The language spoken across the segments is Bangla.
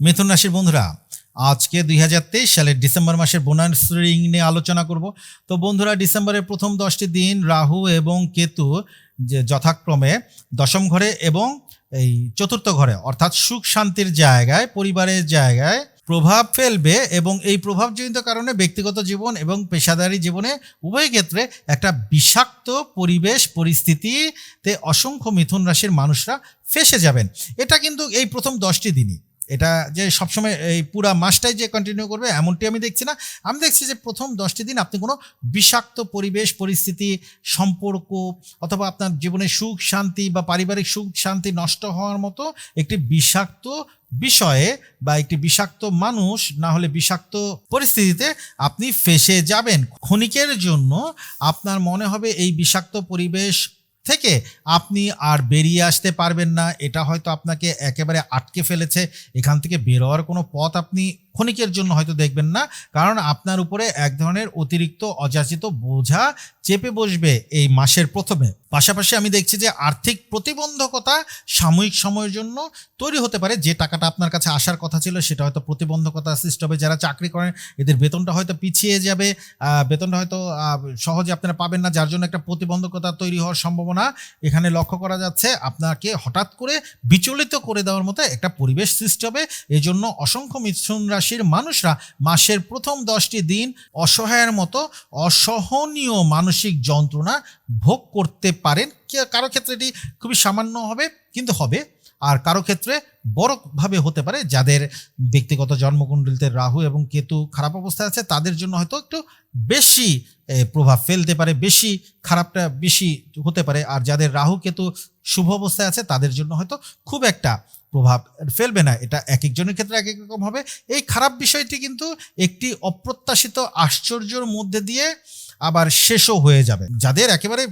মিথুন রাশির বন্ধুরা, আজকে দুই হাজার তেইশ সালের ডিসেম্বর মাসের বোনাস রিং নিয়ে আলোচনা করব। তো বন্ধুরা, ডিসেম্বরের প্রথম দশটি দিন রাহু এবং কেতু যে যথাক্রমে দশম ঘরে এবং এই চতুর্থ ঘরে, অর্থাৎ সুখ শান্তির জায়গায়, পরিবারের জায়গায় প্রভাব ফেলবে এবং এই প্রভাবজনিত কারণে ব্যক্তিগত জীবন এবং পেশাদারী জীবনে উভয় ক্ষেত্রে একটা বিষাক্ত পরিবেশ পরিস্থিতিতে অসংখ্য মিথুন রাশির মানুষরা ফেসে যাবেন। এটা কিন্তু এই প্রথম দশটি দিনই। এটা যে সবসময় এই পুরা মাসটাই যে কন্টিনিউ করবে, এমনটি আমি দেখছি না। আমি দেখছি যে প্রথম দশটি দিন আপনি কোনো বিষাক্ত পরিবেশ, পরিস্থিতি, সম্পর্ক অথবা আপনার জীবনে সুখ, শান্তি বা পারিবারিক সুখ, শান্তি নষ্ট হওয়ার মতো একটি বিষাক্ত বিষয়ে বা একটি বিষাক্ত মানুষ না হলে বিষাক্ত পরিস্থিতিতে আপনি ফেসে যাবেন। ক্ষণিকের জন্য আপনার মনে হবে এই বিষাক্ত পরিবেশ থেকে আপনি আর বেরিয়ে আসতে পারবেন না। এটা হয়তো আপনাকে একেবারে আটকে ফেলেছে। এখান থেকে বেরোয়ার কোনো পথ আপনি ক্ষণিকের জন্য হয়তো দেখবেন না, কারণ আপনার উপরে এক ধরনের অতিরিক্ত অযাচিত বোঝা চেপে বসবে এই মাসের প্রথমে। পাশাপাশি আমি দেখছি যে আর্থিক প্রতিবন্ধকতা সাময়িক সময়ের জন্য তৈরি হতে পারে। যে টাকাটা আপনার কাছে আসার কথা ছিল সেটা হয়তো প্রতিবন্ধকতা সৃষ্টি হবে যারা চাকরি করেন, এদের বেতনটা হয়তো পিছিয়ে যাবে। বেতনটা হয়তো সহজে আপনারা পাবেন না, যার জন্য একটা প্রতিবন্ধকতা তৈরি হওয়ার সম্ভাবনা এখানে লক্ষ্য করা যাচ্ছে। আপনাকে হঠাৎ করে বিচলিত করে দেওয়ার মতো একটা পরিবেশ সৃষ্টি হবে। এই জন্য অসংখ্য মিথুন রাশির মানুষরা মাসের প্রথম দশটি দিন অসহায়ের মতো অসহনীয় মানসিক যন্ত্রণা ভোগ করতে পারেন। কারও ক্ষেত্রে এটি খুবই সামান্য হবে, কিন্তু হবে। আর কারও ক্ষেত্রে বড়ভাবে হতে পারে যাদের ব্যক্তিগত জন্মকুণ্ডলিতে রাহু এবং কেতু খারাপ অবস্থায় আছে, তাদের জন্য হয়তো একটু বেশি প্রভাব ফেলতে পারে, বেশি খারাপটা বেশি হতে পারে। আর যাদের রাহু, কেতু শুভ অবস্থায় আছে, তাদের জন্য হয়তো খুব একটা প্রভাব ফেলবে না। এটা এক একজনের ক্ষেত্রে এক এক রকম হবে। এই খারাপ বিষয়টি কিন্তু একটি অপ্রত্যাশিত আশ্চর্যর মধ্যে দিয়ে আবার শেষও হয়ে যাবে। যাদের একেবারে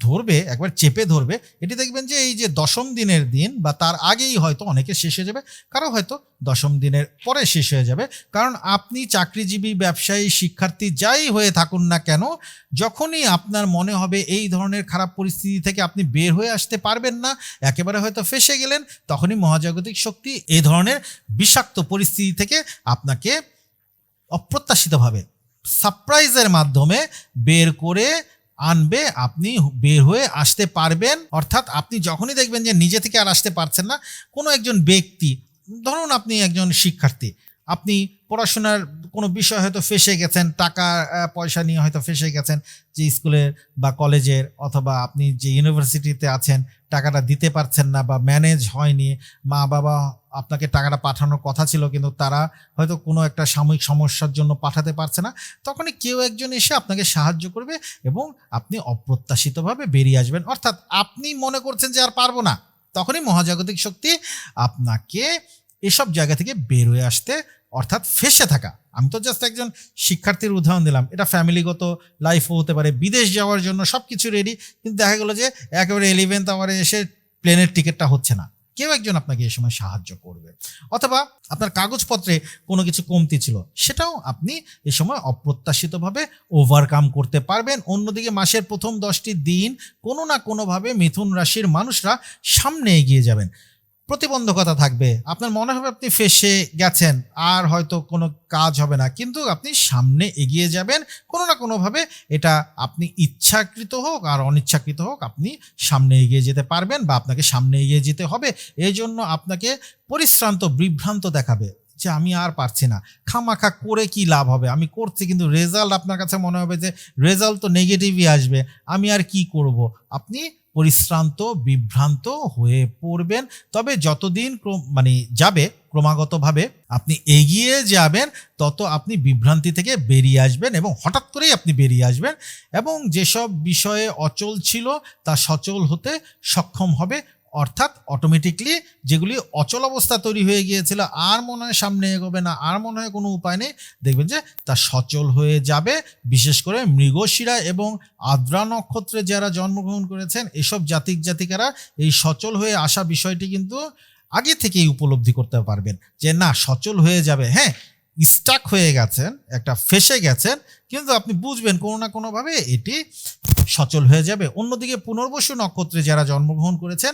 ধরবে, একবার চেপে ধরবে, এটি দেখবেন যে এই যে দশম দিনের দিন বা তার আগেই হয়তো অনেকে শেষ হয়ে যাবে, কারও হয়তো দশম দিনের পরে শেষ হয়ে যাবে। কারণ আপনি চাকরিজীবী, ব্যবসায়ী, শিক্ষার্থী যাই হয়ে থাকুন না কেন, যখনই আপনার মনে হবে এই ধরনের খারাপ পরিস্থিতি থেকে আপনি বের হয়ে আসতে পারবেন না, একেবারে হয়তো ফেসে গেলেন, তখনই মহাজাগতিক শক্তি এ ধরনের বিষাক্ত পরিস্থিতি থেকে আপনাকে অপ্রত্যাশিতভাবে সারপ্রাইজের মাধ্যমে বের করে আনবে, আপনি বের হয়ে আসতে পারবেন। অর্থাৎ আপনি যখনই দেখবেন যে নিজে থেকে আর আসতে পারছেন না, কোনো একজন ব্যক্তি, ধরুন আপনি একজন শিক্ষার্থী, আপনি পড়াশোনার কোনো বিষয় হয়তো ফেসে গেছেন, টাকা পয়সা নিয়ে হয়তো ফেসে গেছেন, যে স্কুলের বা কলেজের অথবা আপনি যে ইউনিভার্সিটিতে আছেন, টাকাটা দিতে পারছেন না বা ম্যানেজ হয়নি মা বাবা আপনাকে টাকাটা পাঠানোর কথা ছিল, কিন্তু তারা হয়তো কোনো একটা সাময়িক সমস্যার জন্য পাঠাতে পারছে না, তখনই কেউ একজন এসে আপনাকে সাহায্য করবে এবং আপনি অপ্রত্যাশিতভাবে বেরিয়ে আসবেন। অর্থাৎ আপনি মনে করছেন যে আর পারব না, তখনই মহাজাগতিক শক্তি আপনাকে এসব জায়গা থেকে বেরোয় আসতে অর্থাৎ ফেসে থাকা। আমি তো জাস্ট একজন শিক্ষার্থীর উদাহরণ দিলাম। এটা ফ্যামিলিগত লাইফও হতে পারে, বিদেশ যাওয়ার জন্য সব কিছু রেডি কিন্তু দেখা গেলো যে একেবারে ইলেভেন্থ আওয়ারে এসে প্লেনের টিকিটটা হচ্ছে না। কেউ একজন আপনাকে এই সময় সাহায্য করবে। অথবা আপনার কাগজপত্রে কোনো কিছু কমতি ছিল, সেটাও আপনি এই সময় অপ্রত্যাশিতভাবে ওভারকাম করতে পারবেন। অন্যদিকে মাসের প্রথম দশটি দিন কোনো না কোনোভাবে মিথুন রাশির মানুষরা সামনে এগিয়ে যাবেন। প্রতিবন্ধকতা থাকবে। আপনার মনে হবে আপনি ফেসে গেছেন, আর হয়তো কোনো কাজ হবে না। কিন্তু আপনি সামনে এগিয়ে যাবেন, কোনো না কোনোভাবে এটা আপনি ইচ্ছাকৃত হোক আর অনিচ্ছাকৃত হোক, আপনি সামনে এগিয়ে যেতে পারবেন বা আপনাকে সামনে এগিয়ে যেতে হবে। এই জন্য আপনাকে পরিশ্রান্ত, বিভ্রান্ত দেখাবে। যে আমি আর পারছি না। খামাখা করে কি লাভ হবে? আমি করছি কিন্তু রেজাল্ট আপনার কাছে মনে হবে যে রেজাল্ট তো নেগেটিভই আসবে। আমি আর কি করব? আপনি পরিশ্রান্ত, বিভ্রান্ত হয়ে পড়বেন। তবে যতদিন মানে যাবে ক্রমাগতভাবে আপনি এগিয়ে যাবেন, তত আপনি বিভ্রান্তি থেকে বেরিয়ে আসবেন এবং হঠাৎ করেই আপনি বেরিয়ে আসবেন এবং যেসব বিষয়ে অচল ছিল তা সচল হতে সক্ষম হবে। অর্থাৎ অটোমেটিকলি যেগুলি অচল অবস্থা তৈরি হয়ে গিয়েছিল, আর মনে হয় সামনে এগোবে না, আর মনে হয় কোনো উপায় নেই, দেখবেন যে তা সচল হয়ে যাবে। বিশেষ করে মৃগশিরা এবং আদ্রা নক্ষত্রে যারা জন্মগ্রহণ করেছেন, এসব জাতিক জাতিকারা এই সচল হয়ে আসা বিষয়টি কিন্তু আগে থেকেই উপলব্ধি করতে পারবেন যে না, সচল হয়ে যাবে। হ্যাঁ স্টাক হয়ে গেছেন, একটা ফেসে গেছেন, কিন্তু আপনি বুঝবেন কোনো না কোনোভাবে এটি সচল হয়ে যাবে। অন্যদিকে পুনর্বসু নক্ষত্রে যারা জন্মগ্রহণ করেছেন,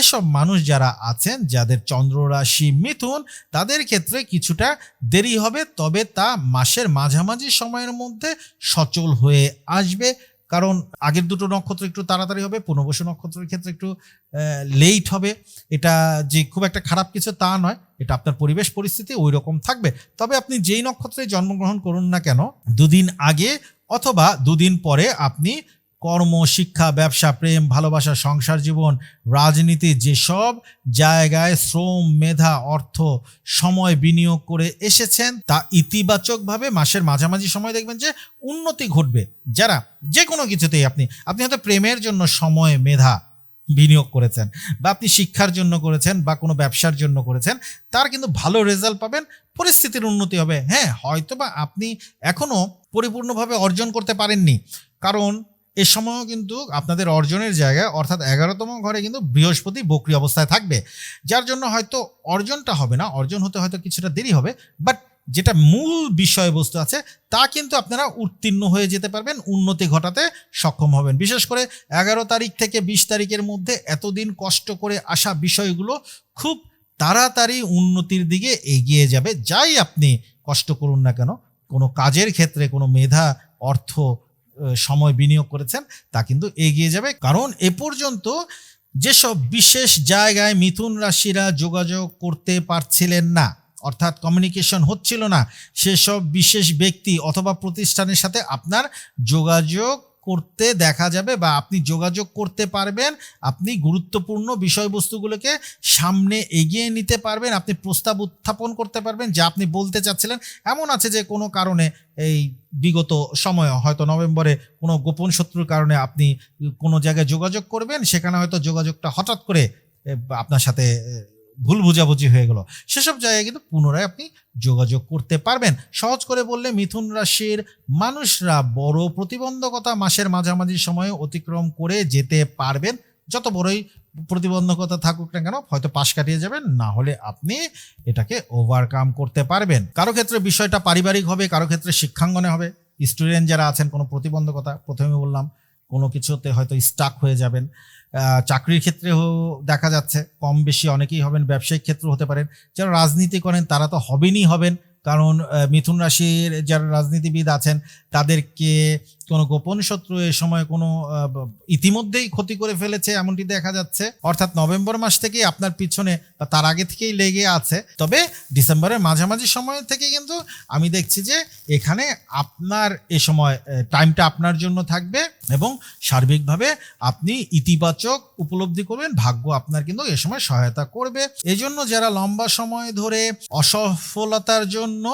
এসব মানুষ যারা আছেন, যাদের চন্দ্র রাশি মিথুন, তাদের ক্ষেত্রে কিছুটা দেরি হবে, তবে তা মাসের মাঝামাঝি সময়ের মধ্যে সচল হয়ে আসবে। কারণ আগের দুটো নক্ষত্র একটু তাড়াতাড়ি হবে, পুনর্বসু নক্ষত্রের ক্ষেত্রে একটু লেট হবে। এটা যে খুব একটা খারাপ কিছু তা নয়, এটা আপনার পরিবেশ পরিস্থিতি ওই রকম থাকবে। তবে আপনি যেই নক্ষত্রে জন্মগ্রহণ করুন না কেন, দুদিন আগে অথবা দুদিন পরে আপনি কর্ম, শিক্ষা, ব্যবসা, প্রেম, ভালোবাসা, সংসার জীবন, রাজনীতি, যেসব জায়গায় শ্রম, মেধা, অর্থ, সময় বিনিয়োগ করে এসেছেন, তা ইতিবাচকভাবে মাসের মাঝামাঝি সময় দেখবেন যে উন্নতি ঘটবে। যারা যে কোনো কিছুতেই আপনি আপনি হয়তো প্রেমের জন্য সময়, মেধা বিনিয়োগ করেছেন বা আপনি শিক্ষার জন্য করেছেন বা কোনো ব্যবসার জন্য করেছেন, তার কিন্তু ভালো রেজাল্ট পাবেন, পরিস্থিতির উন্নতি হবে। হ্যাঁ হয়তো বা আপনি এখনও পরিপূর্ণভাবে অর্জন করতে পারেননি। কারণ এ সময়ও কিন্তু আপনাদের অর্জনের জায়গায়, অর্থাৎ এগারোতম ঘরে কিন্তু বৃহস্পতি বক্রি অবস্থায় থাকবে। যার জন্য হয়তো অর্জনটা হবে না, অর্জন হতে হয়তো কিছুটা দেরি হবে বাট যেটা মূল বিষয়বস্তু আছে, তা কিন্তু আপনারা উত্তীর্ণ হয়ে যেতে পারবেন, উন্নতি ঘটাতে সক্ষম হবেন। বিশেষ করে এগারো তারিখ থেকে বিশ তারিখের মধ্যে এতদিন কষ্ট করে আসা বিষয়গুলো খুব তাড়াতাড়ি উন্নতির দিকে এগিয়ে যাবে। যাই আপনি কষ্ট করুন না কেন, কোনো কাজের ক্ষেত্রে কোনো মেধা, অর্থ সময় বিনিয়োগ করেছেন, তা কিন্তু এগিয়ে যাবে। কারণ এ পর্যন্ত যেসব বিশেষ জায়গায় মিথুন রাশিরা যোগাযোগ করতে পারছিলেন না, অর্থাৎ কমিউনিকেশন হচ্ছিল না, সেসব বিশেষ ব্যক্তি অথবা প্রতিষ্ঠানের সাথে আপনার যোগাযোগ করতে দেখা যাবে বা আপনি যোগাযোগ করতে পারবেন, আপনি গুরুত্বপূর্ণ বিষয়বস্তুগুলোকে সামনে এগিয়ে নিতে পারবেন, আপনি প্রস্তাব উত্থাপন করতে পারবেন, যা আপনি বলতে চাচ্ছিলেন। এমন আছে যে কোনো কারণে এই বিগত সময়, হয়তো নভেম্বরে কোনো গোপন শত্রুর কারণে আপনি কোনো জায়গায় যোগাযোগ করবেন, সেখানে হয়তো যোগাযোগটা হঠাৎ করে আপনার সাথে ভুল বুঝাবুঝি হয়ে গেল। সেসব জায়গায় কিন্তু পুনরায় আপনি যোগাযোগ করতে পারবেন। সহজ করে বললে মিথুন রাশির মানুষরা বড় প্রতিবন্ধকতা মাসের মাঝামাঝি সময়ে অতিক্রম করে যেতে পারবেন। যত বড়ই প্রতিবন্ধকতা থাকুক না কেন, হয়তো পাশ কাটিয়ে যাবেন, না হলে আপনি এটাকে ওভারকাম করতে পারবেন। কারও ক্ষেত্রে বিষয়টা পারিবারিক হবে, কারও ক্ষেত্রে শিক্ষাঙ্গনে হবে। স্টুডেন্ট যারা আছেন, কোনো প্রতিবন্ধকতা, প্রথমে বললাম, কোনো কিছুতে হয়তো স্টাক হয়ে যাবেন। চাকরির ক্ষেত্রেও দেখা যাচ্ছে কম বেশি অনেকেই হবেন, ব্যবসায়িক ক্ষেত্র হতে পারেন। যারা রাজনীতি করেন, তারা তো হবেনই হবেন। কারণ মিথুন রাশির যারা রাজনীতিবিদ আছেন, তাদেরকে কোনো গোপন শত্রু এ সময় কোনো ইতিমধ্যেই ক্ষতি করে ফেলেছে এমনটি দেখা যাচ্ছে। অর্থাৎ নভেম্বর মাস থেকেই আপনার পিছনে বা তার আগে থেকেই লেগে আছে। তবে ডিসেম্বরের মাঝামাঝি সময় থেকে কিন্তু আমি দেখছি যে এখানে আপনার এ সময় টাইমটা আপনার জন্য থাকবে এবং সার্বিকভাবে আপনি ইতিবাচক উপলব্ধি করবেন, ভাগ্য আপনার কিন্তু এ সময় সহায়তা করবে। এজন্য যারা লম্বা সময় ধরে অসফলতার জন্য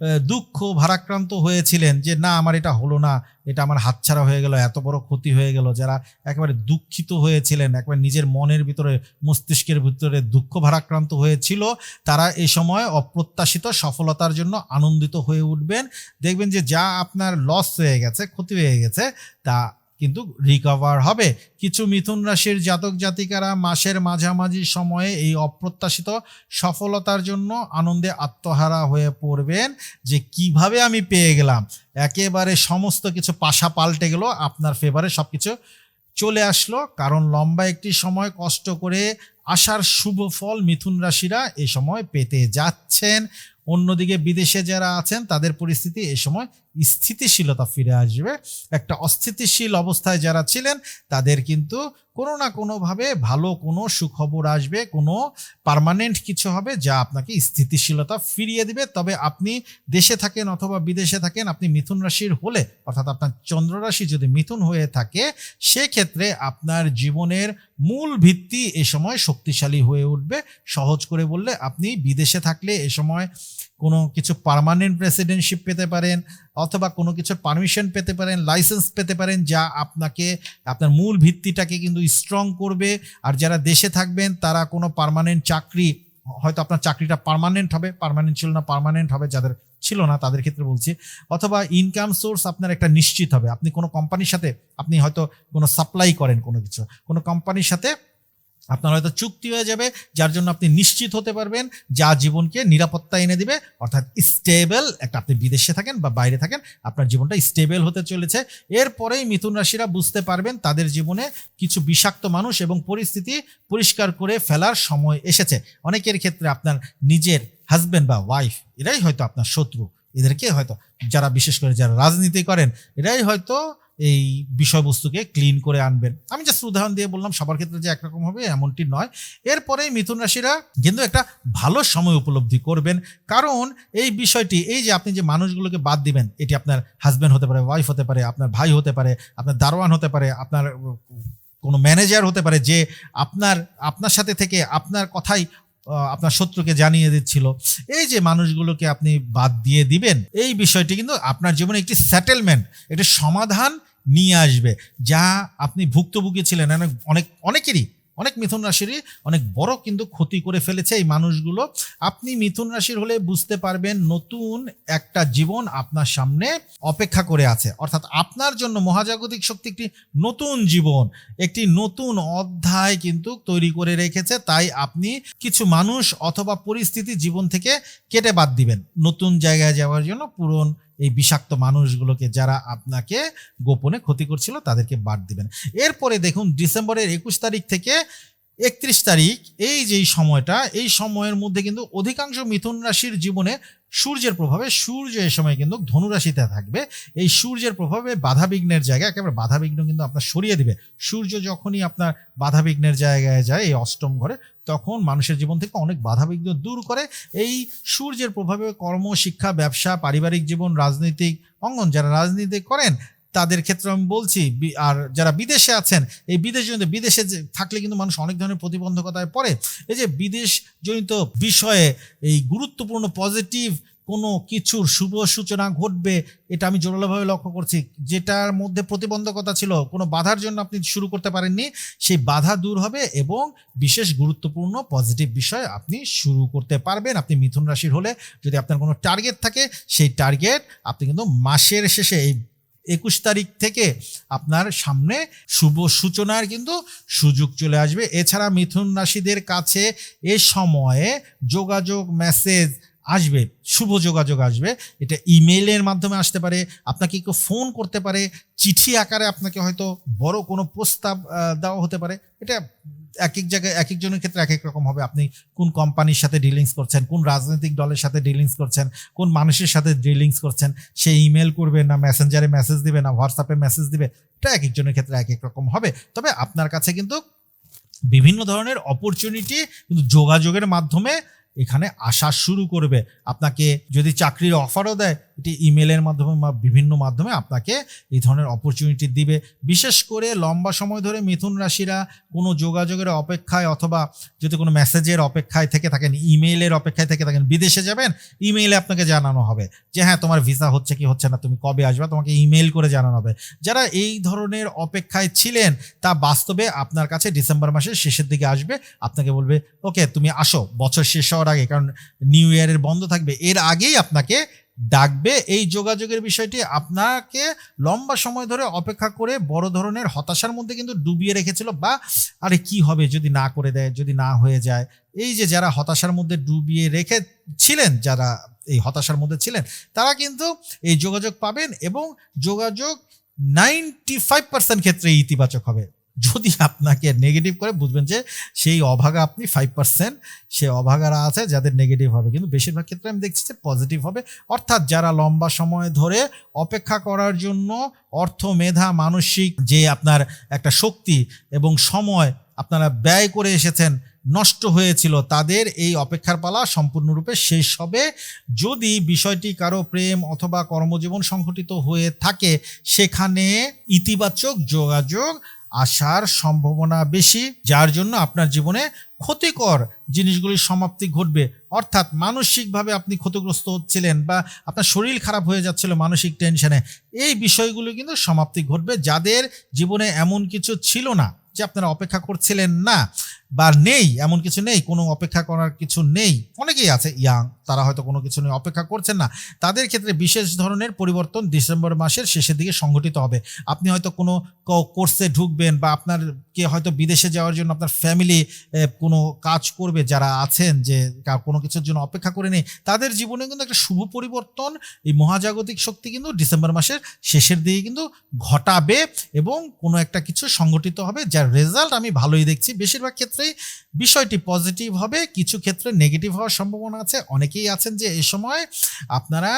দুঃখ, ভারাক্রান্ত হয়েছিলেন যে, না, আমার এটা হলো না। এটা আমার হাতছাড়া হয়ে গেল, এত বড় ক্ষতি হয়ে গেল। যারা একেবারে দুঃখিত হয়েছিলেন, একবার নিজের মনের ভিতরে, মস্তিষ্কের ভিতরে দুঃখ, ভারাক্রান্ত হয়েছিল, তারা এ সময় অপ্রত্যাশিত সফলতার জন্য আনন্দিত হয়ে উঠবেন। দেখবেন যে, যা আপনার লস হয়ে গেছে, ক্ষতি হয়ে গেছে, তা কিন্তু রিকভার হবে। কিছু মিথুন রাশির জাতক জাতিকারা মাসের মাঝামাঝি সময়ে এই অপ্রত্যাশিত সফলতার জন্য আনন্দে আত্মহারা হয়ে পড়বেন যে কীভাবে আমি পেয়ে গেলাম। একেবারে সমস্ত কিছু পাশা পাল্টে গেল, আপনার ফেভারে সব কিছু চলে আসলো। কারণ লম্বা একটি সময় কষ্ট করে আসার শুভ ফল মিথুন রাশিরা এ সময় পেতে যাচ্ছেন। অন্যদিকে বিদেশে যারা আছেন, তাদের পরিস্থিতি এ সময় স্থিতিশীলতা ফিরে আসবে। একটা অস্থিতিশীল অবস্থায় যারা ছিলেন, তাদের কিন্তু কোনো না কোনোভাবে ভালো কোনো সুখবর আসবে, কোনো পারমানেন্ট কিছু হবে যা আপনাকে স্থিতিশীলতা ফিরিয়ে দিবে। তবে আপনি দেশে থাকেন অথবা বিদেশে থাকেন, আপনি মিথুন রাশির হলে, অর্থাৎ আপনার চন্দ্র রাশি যদি মিথুন হয়ে থাকে, সেক্ষেত্রে আপনার জীবনের মূল ভিত্তি এ সময় শক্তিশালী হয়ে উঠবে। সহজ করে বললে আপনি বিদেশে থাকলে এ সময় কোনো কিছু পারমানেন্ট প্রেসিডেন্টশিপ পেতে পারেন অথবা কোনো কিছুর পারমিশন পেতে পারেন লাইসেন্স পেতে পারেন যা আপনাকে, আপনার মূল ভিত্তিটাকে কিন্তু স্ট্রং করবে। আর যারা দেশে থাকবেন তারা কোনো পারমানেন্ট চাকরি, হয়তো আপনার চাকরিটা পারমানেন্ট হবে পারমানেন্ট ছিল না পারমানেন্ট হবে যাদের ছিল না তাদের ক্ষেত্রে বলছি। অথবা ইনকাম সোর্স আপনার একটা নিশ্চিত হবে। আপনি কোনো কোম্পানির সাথে আপনি হয়তো কোনো সাপ্লাই করেন কোনো কিছু। কোনো কোম্পানির সাথে আপনার হয়তো চুক্তি হয়ে যাবে, যার জন্য আপনি নিশ্চিত হতে পারবেন যা জীবনকে নিরাপত্তা এনে দিবে। অর্থাৎ স্টেবল একটা আপনি বিদেশে থাকেন বা বাইরে থাকেন, আপনার জীবনটা স্টেবল হতে চলেছে। এরপরেই মিথুন রাশিরা বুঝতে পারবেন তাদের জীবনে কিছু বিষাক্ত মানুষ এবং পরিস্থিতি পরিষ্কার করে ফেলার সময় এসেছে। অনেকের ক্ষেত্রে আপনার নিজের হাজব্যান্ড বা ওয়াইফ এরাই হয়তো আপনার শত্রু। এদেরকে হয়তো যারা, বিশেষ করে যারা রাজনীতি করেন, এরাই হয়তো এই বিষয়বস্তুকে ক্লিন করে আনবেন। আমি জাস্ট উদাহরণ দিয়ে বললাম, সবার ক্ষেত্রে যে একরকম হবে, এমনটি নয়। এরপরেই মিথুন রাশিরা কিন্তু একটা ভালো সময় উপলব্ধি করবেন। কারণ এই বিষয়টি, এই যে আপনি যে মানুষগুলোকে বাদ দিবেন, এটি আপনার হাজব্যান্ড হতে পারে ওয়াইফ হতে পারে, আপনার ভাই হতে পারে, আপনার দারোয়ান হতে পারে, আপনার কোনো ম্যানেজার হতে পারে যে আপনার আপনার সাথে থেকে আপনার কথাই আপনার শত্রুকে জানিয়ে দিচ্ছিল। এই যে মানুষগুলোকে আপনি বাদ দিয়ে দিবেন, এই বিষয়টি কিন্তু আপনার জীবনে একটি সেটেলমেন্ট একটি সমাধান নিয়ে আসবে। যা আপনি ভুক্তভোগী ছিলেন অনেক অনেক, অনেকেরই, অনেক মিথুন রাশিরই অনেক বড় কিন্তু ক্ষতি করে ফেলেছে এই মানুষগুলো। আপনি মিথুন রাশির হলে বুঝতে পারবেন নতুন একটা জীবন আপনার সামনে অপেক্ষা করে আছে। অর্থাৎ আপনার জন্য মহাজাগতিক শক্তি একটি নতুন জীবন, একটি নতুন অধ্যায় কিন্তু তৈরি করে রেখেছে। তাই আপনি কিছু মানুষ অথবা পরিস্থিতি জীবন থেকে কেটে বাদ দিবেন। নতুন জায়গায় যাওয়ার জন্য পুরন এই বিষাক্ত মানুষগুলোকে যারা আপনাকে গোপনে ক্ষতি করছিল, তাদেরকে বাদ দিবেন। এরপরে দেখুন, ডিসেম্বরের একুশ তারিখ থেকে একত্রিশ তারিখ, এই যে সময়টা, এই সময়ের মধ্যে কিন্তু অধিকাংশ মিথুন রাশির জীবনে সূর্যের প্রভাবে, সূর্য এ সময় কিন্তু ধনুরাশিতে থাকবে। এই সূর্যের প্রভাবে বাধা বিঘ্নের জায়গায় একেবারে বাধা বিঘ্ন কিন্তু আপনার সরিয়ে দিবে। সূর্য যখনই আপনার বাধা বিঘ্নের জায়গায় যায়, এই অষ্টম ঘরে, তখন মানুষের জীবন থেকে অনেক বাধা বিঘ্ন দূর করে। এই সূর্যের প্রভাবে কর্ম শিক্ষা ব্যবসা, পারিবারিক জীবন, রাজনৈতিক অঙ্গন যারা রাজনীতি করেন তাদের ক্ষেত্রে আমি বলছি আর যারা বিদেশে আছেন, এই বিদেশ জনিত, বিদেশে থাকলে কিন্তু মানুষ অনেক ধরনের প্রতিবন্ধকতায় পড়ে। এই যে বিদেশ জনিত বিষয়ে এই গুরুত্বপূর্ণ পজিটিভ কোনো কিছুর শুভ সূচনা ঘটবে, এটা আমি জোরালোভাবে লক্ষ্য করছি। যেটার মধ্যে প্রতিবন্ধকতা ছিল, কোনো বাধার জন্য আপনি শুরু করতে পারেননি, সেই বাধা দূর হবে এবং বিশেষ গুরুত্বপূর্ণ পজিটিভ বিষয় আপনি শুরু করতে পারবেন। আপনি মিথুন রাশির হলে যদি আপনার কোনো টার্গেট থাকে, সেই টার্গেট আপনি কিন্তু মাসের শেষে এই একুশ তারিখ থেকে আপনার সামনে শুভ সূচনার কিন্তু সুযোগ চলে আসবে। এছাড়া মিথুন রাশিদের কাছে এ সময়ে যোগাযোগ মেসেজ আসবে, শুভ যোগাযোগ আসবে। এটা ইমেইলের মাধ্যমে আসতে পারে, আপনাকে কেউ ফোন করতে পারে, চিঠি আকারে আপনাকে হয়তো বড় কোনো প্রস্তাব দেওয়া হতে পারে। এটা এক এক জায়গায় এক একজনের ক্ষেত্রে এক এক রকম হবে। আপনি কোন কোম্পানির সাথে ডিলিংস করছেন, কোন রাজনৈতিক দলের সাথে ডিলিংস করছেন, কোন মানুষের সাথে ডিলিংস করছেন, সে ইমেল করবে না মেসেঞ্জারে মেসেজ দিবে না হোয়াটসঅ্যাপে মেসেজ দিবে, এটা এক একজনের ক্ষেত্রে এক এক রকম হবে। তবে আপনার কাছে কিন্তু বিভিন্ন ধরনের অপরচুনিটি কিন্তু যোগাযোগের মাধ্যমে এখানে আসা শুরু করবে। আপনাকে যদি চাকরির অফারও দেয় এটি ইমেলের মাধ্যমে বা বিভিন্ন মাধ্যমে আপনাকে এই ধরনের অপরচুনিটি দিবে। বিশেষ করে লম্বা সময় ধরে মিথুন রাশিরা কোনো যোগাযোগের অপেক্ষায় অথবা যদি কোনো মেসেজের অপেক্ষায় থেকে থাকেন ইমেইলের অপেক্ষায় থেকে থাকেন, বিদেশে যাবেন ইমেইলে আপনাকে জানানো হবে যে হ্যাঁ তোমার ভিসা হচ্ছে কি হচ্ছে না, তুমি কবে আসবে? তোমাকে ইমেইল করে জানানো হবে। যারা এই ধরনের অপেক্ষায় ছিলেন, তা বাস্তবে আপনার কাছে ডিসেম্বর মাসের শেষের দিকে আসবে। আপনাকে বলবে, ওকে, তুমি আসো। বছর শেষ হওয়ার আগে, কারণ নিউ ইয়ারের বন্ধ থাকবে। এর আগেই আপনাকে ডাকবে এই যোগাযোগের বিষয়টি আপনাকে লম্বা সময় ধরে অপেক্ষা করে বড় ধরনের হতাশার মধ্যে কিন্তু ডুবিয়ে রেখেছিল বা আরে কি হবে যদি না করে দেয়, যদি না হয়ে যায়। এই যে যারা হতাশার মধ্যে ডুবিয়ে রেখেছিলেন, যারা এই হতাশার মধ্যে ছিলেন, তারা কিন্তু এই যোগাযোগ পাবেন এবং যোগাযোগ নাইনটি ফাইভ পার্সেন্ট ক্ষেত্রে ইতিবাচক হবে। যদি আপনাকে নেগেটিভ করে, বুঝবেন যে সেই অভাগা আপনি ফাইভ পার্সেন্ট সে অভাগারা আছে যাদের নেগেটিভ হবে। কিন্তু বেশিরভাগ ক্ষেত্রে আমি দেখছি যে পজিটিভ হবে। অর্থাৎ যারা লম্বা সময় ধরে অপেক্ষা করার জন্য অর্থ, মেধা, মানসিক যে আপনার একটা শক্তি এবং সময় আপনারা ব্যয় করে এসেছেন, নষ্ট হয়েছিল, তাদের এই অপেক্ষার পালা সম্পূর্ণরূপে শেষ হবে। যদি বিষয়টি কারও প্রেম অথবা কর্মজীবন সংঘটিত হয়ে থাকে, সেখানে ইতিবাচক যোগাযোগ আসার সম্ভাবনা বেশি, যার জন্য আপনার জীবনে ক্ষতিকর জিনিসগুলির সমাপ্তি ঘটবে। অর্থাৎ মানসিকভাবে আপনি ক্ষতিগ্রস্ত হচ্ছিলেন বা আপনার শরীর খারাপ হয়ে যাচ্ছিল মানসিক টেনশনে এই বিষয়গুলো কিন্তু সমাপ্তি ঘটবে যাদের জীবনে এমন কিছু ছিল না। যে আপনারা অপেক্ষা করছিলেন না বা নেই, এমন কিছু নেই, কোনো অপেক্ষা করার কিছু নেই। অনেকেই আছে ইয়াং, তারা হয়তো কোনো কিছু নিয়ে অপেক্ষা করছেন না। তাদের ক্ষেত্রে বিশেষ ধরনের পরিবর্তন ডিসেম্বর মাসের শেষের দিকে সংঘটিত হবে। আপনি হয়তো কোনো কোর্সে ঢুকবেন বা আপনার কে হয়তো বিদেশে যাওয়ার জন্য আপনার ফ্যামিলি কোনো কাজ করবে, যারা আছেন যে কোনো কিছুর জন্য অপেক্ষা করে নেই, তাদের জীবনে কিন্তু একটা শুভ পরিবর্তন, এই মহাজাগতিক শক্তি কিন্তু ডিসেম্বর মাসের শেষের দিকে কিন্তু ঘটাবে এবং কোনো একটা কিছু সংগঠিত হবে যার রেজাল্ট আমি ভালোই দেখছি। বেশিরভাগ ক্ষেত্রেই বিষয়টি পজিটিভ হবে, কিছু ক্ষেত্রে নেগেটিভ হওয়ার সম্ভাবনা আছে। অনেকেই আছেন যে এ সময় আপনারা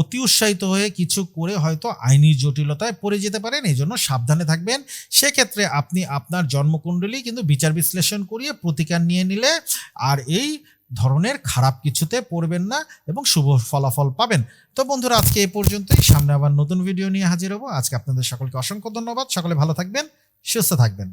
অতি উৎসাহিত হয়ে কিছু করে হয়তো আইনি জটিলতায় পড়ে যেতে পারেন এই জন্য সাবধানে থাকবেন। সেক্ষেত্রে আপনি আপনার জন্মকুণ্ডলী কিন্তু বিচার বিশ্লেষণ করিয়ে প্রতিকার নিয়ে নিলে আর এই ধরনের খারাপ কিছুতে পড়বেন না এবং শুভ ফলাফল পাবেন। তো বন্ধুরা, আজকে এই পর্যন্তই। সামনে আবার নতুন ভিডিও নিয়ে হাজির হব। আজকে আপনাদের সকলকে অসংখ্য ধন্যবাদ। সকলে ভালো থাকবেন, সুস্থ থাকবেন।